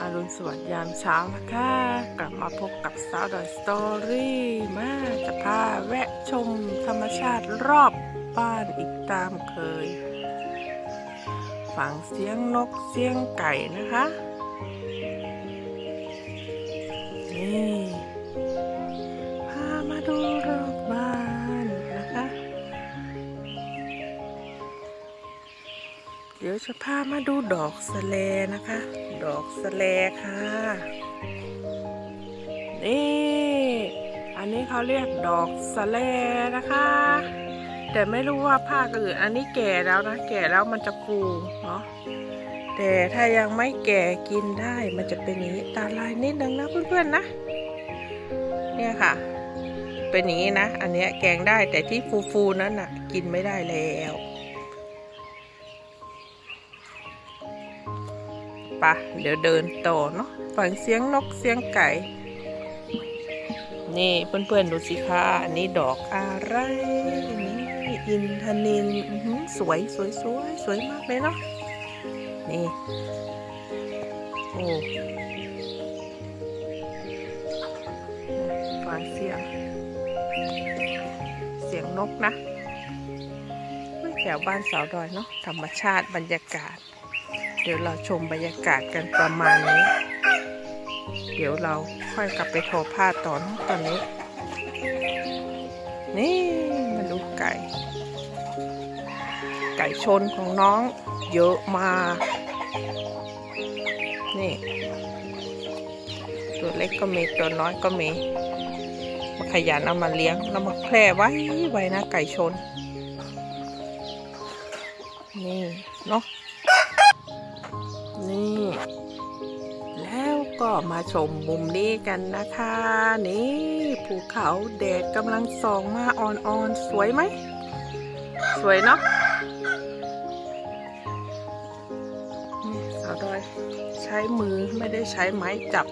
อรุณสวัสดิ์ยามเช้านะคะ กลับมาพบกับสาวดอยสตอรี่มาจะพาแวะชมธรรมชาติรอบบ้านอีกตามเคยฟังเสียงนกเสียงไก่นะคะ นี่ เดี๋ยวจะพามาดูดอกสะเลนะคะ ดอกสะเลค่ะ นี่ อันนี้เขาเรียกดอกสะเลนะคะ แต่ไม่รู้ว่าภาคอื่นอันนี้แก่แล้วนะ แก่แล้วมันจะฟูเนาะ แต่ถ้ายังไม่แก่กินได้ มันจะเป็นอย่างนี้ตาลายนิดนึงนะเพื่อนๆนะ เนี่ยค่ะ เป็นอย่างนี้นะ อันเนี้ยแกงได้แต่ที่ฟูๆนั้นน่ะ กินไม่ได้แล้ว ปะเดี๋ยวเดินต่อเนาะฟังเสียงนกเสียงไก่ นี่เพื่อนๆดูสิคะอันนี้ดอกอะไรนี่อินทนินสวยสวยสวยสวยมากเลยเนาะนี่โอ้ฟังเสียง เสียงนกนะแถวบ้านสาวดอยเนาะธรรมชาติบรรยากาศ เดี๋ยวเราชมบรรยากาศกันประมาณนี้ เดี๋ยวเราค่อยกลับไปทอผ้าต่อนะตอนนี้ นี่มาดูไก่ ไก่ชนของน้องเยอะมาก นี่ ตัวเล็กก็มีตัวน้อยก็มีมาขยันเอามาเลี้ยงแล้วมาแพร่ไว้ไว้นะไก่ชน นี่เนาะ ก็มาชมมุมนี้กันนะคะ นี่ภูเขาแดดกำลังส่องมาอ่อนๆ สวยไหม สวยเนาะนี่สาวดอยใช้มือไม่ได้ใช้ไม้จับ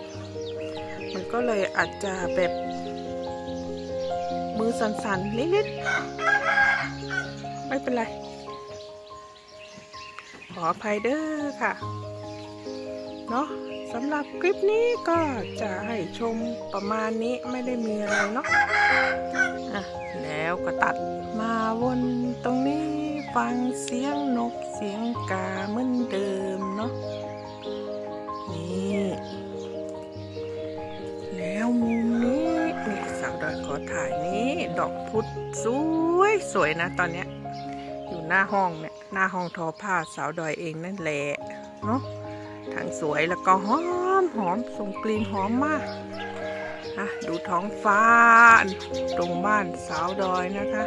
มันก็เลยอาจจะแบบ มือสั่นๆ นิดๆ ไม่เป็นไร ขออภัยเด้อค่ะ เนาะ สำหรับคลิปนี้ก็จะให้ชมประมาณนี้ไม่ได้มีอะไรเนาะอะแล้วก็ตัดมาวนตรงนี้ฟังเสียงนกเสียงกาเหมือนเดิมเนาะนี่แล้วมุมนี้นี่สาวดอยขอถ่ายนี้ ดอกพุธสวยสวยนะตอนเนี้ยอยู่หน้าห้องเนี่ยหน้าห้องทอผ้าสาวดอยเองนั่นแหละเนาะ ทั้งสวยแล้วก็หอมหอมส่งกลิ่นหอมมากอะดูท้องฟ้า ตรงบ้านสาวดอยนะคะ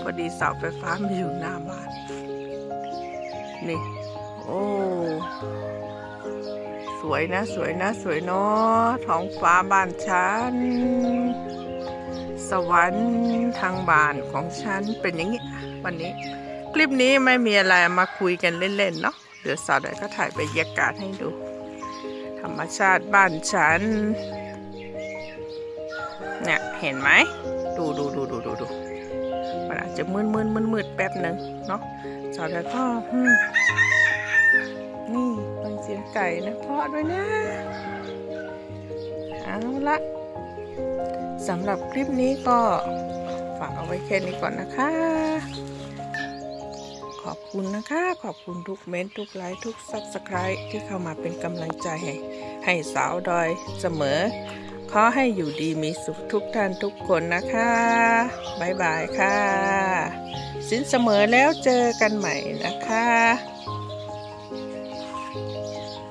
พอดีเสาไฟฟ้ามาอยู่หน้าบ้าน นี่ โอ้สวยนะสวยนะสวยเนาะท้องฟ้าบ้านฉัน สวรรค์ทางบ้านของฉันเป็นอย่างนี้ วันนี้ คลิปนี้ไม่มีอะไรมาคุยกันเล่นๆเนาะ เดี๋ยวสาวดอยก็ถ่ายบรรยากาศให้ดู ธรรมชาติบ้านฉัน เนี่ยเห็นไหม ดูดูดูดูดูดูมันอาจจะมืดมืดมืดมืดแป๊บหนึ่งเนาะสาวดอยก็นี่ฟังเสียงไก่นะเพาะด้วยนะเอาละสำหรับคลิปนี้ก็ฝากเอาไว้แค่นี้ก่อนนะคะ ขอบคุณนะคะ ขอบคุณทุกเม้นต์ทุกไลค์ทุกซับสไครต์ที่เข้ามาเป็นกำลังใจให้ให้สาวดอยเสมอ ขอให้อยู่ดีมีสุขทุกท่านทุกคนนะคะบ๊ายบายค่ะ สินเสมอแล้วเจอกันใหม่นะคะ